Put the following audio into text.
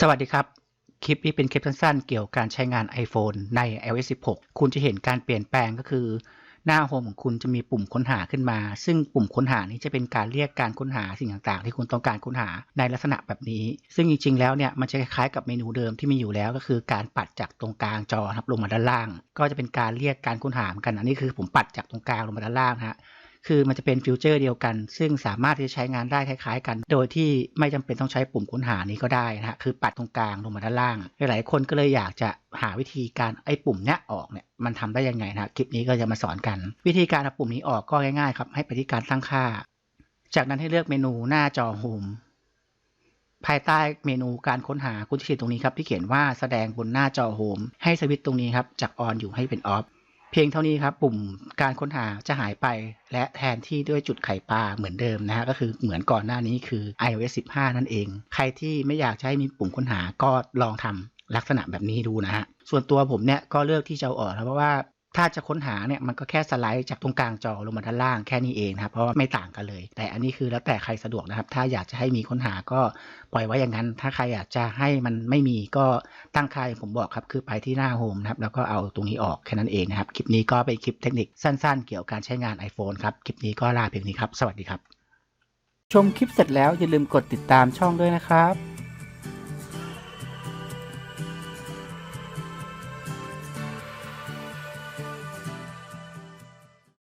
สวัสดีครับ คลิปนี้เป็นคลิปสั้นๆ เกี่ยวกับการใช้งาน iPhone ใน iOS 16 คุณจะเห็นการเปลี่ยนแปลงก็คือ หน้าโฮมของคุณจะมีปุ่มค้นหาขึ้นมา ซึ่งปุ่มค้นหานี้จะเป็นการเรียกการค้นหาสิ่งต่างๆ ที่คุณต้องการค้นหาในลักษณะแบบนี้ ซึ่งจริงๆ แล้วเนี่ยมันจะคล้ายๆกับเมนูเดิมที่มีอยู่แล้วก็คือการปัดจากตรงกลางจอครับลงมาด้านล่าง ก็จะเป็นการเรียกการค้นหาเหมือนกันอันนี้คือผมปัดจากตรงกลางลงมาด้านล่างนะฮะ คือมันจะเป็นฟิวเจอร์เดียวกัน ซึ่งสามารถที่จะใช้งานได้คล้ายๆ กัน โดยที่ไม่จำเป็นต้องใช้ปุ่มค้นหานี้ก็ได้นะฮะคือปัดตรงกลางลงมาด้านล่าง หลายๆคนก็เลยอยากจะหาวิธีการไอ้ปุ่มเนี้ยออกเนี่ยมันทำได้ยังไงนะฮะคลิปนี้ก็จะมาสอนกัน วิธีการเอาปุ่มนี้ออกก็ง่ายๆครับให้ไปที่การตั้งค่า จากนั้นให้เลือกเมนูหน้าจอโฮมภายใต้เมนูการค้นหาคุณจะเห็นตรงนี้ครับที่เขียนว่าแสดงบนหน้าจอโฮมให้สวิตช์ตรงนี้ครับจากออนอยู่ให้เป็นออฟ พียงเท่านี้ครับ ปุ่มการค้นหาจะหายไป และแทนที่ด้วยจุดไข่ปลาเหมือนเดิมนะฮะก็คือเหมือนก่อนหน้านี้คือ iOS 15 นั่นเอง ใครที่ไม่อยากใช้มีปุ่มค้นหาก็ลองทำลักษณะแบบนี้ดูนะฮะส่วนตัวผมเนี่ยก็เลือกที่จะอออกนะเพราะว่า ถ้าจะค้นหาเนี่ยมันก็แค่สไลด์จากตรงกลางจอลงมาด้านล่างแค่นี้เองนะครับเพราะว่าไม่ต่างกันเลย แต่อันนี้คือแล้วแต่ใครสะดวกนะครับ ถ้าอยากจะให้มีค้นหาก็ปล่อยไว้อย่างนั้น ถ้าใครอยากจะให้มันไม่มีก็ตั้งค่าอย่างผมบอกครับคือไปที่หน้าโฮมนะครับแล้วก็เอาตรงนี้ออกแค่นั้นเองนะครับคลิปนี้ก็เป็นคลิปเทคนิคสั้นๆ เกี่ยวกับการใช้งาน iPhone ครับคลิปนี้ก็ลาเพียงนี้ครับสวัสดีครับ ชมคลิปเสร็จแล้วอย่าลืมกดติดตามช่องด้วยนะครับ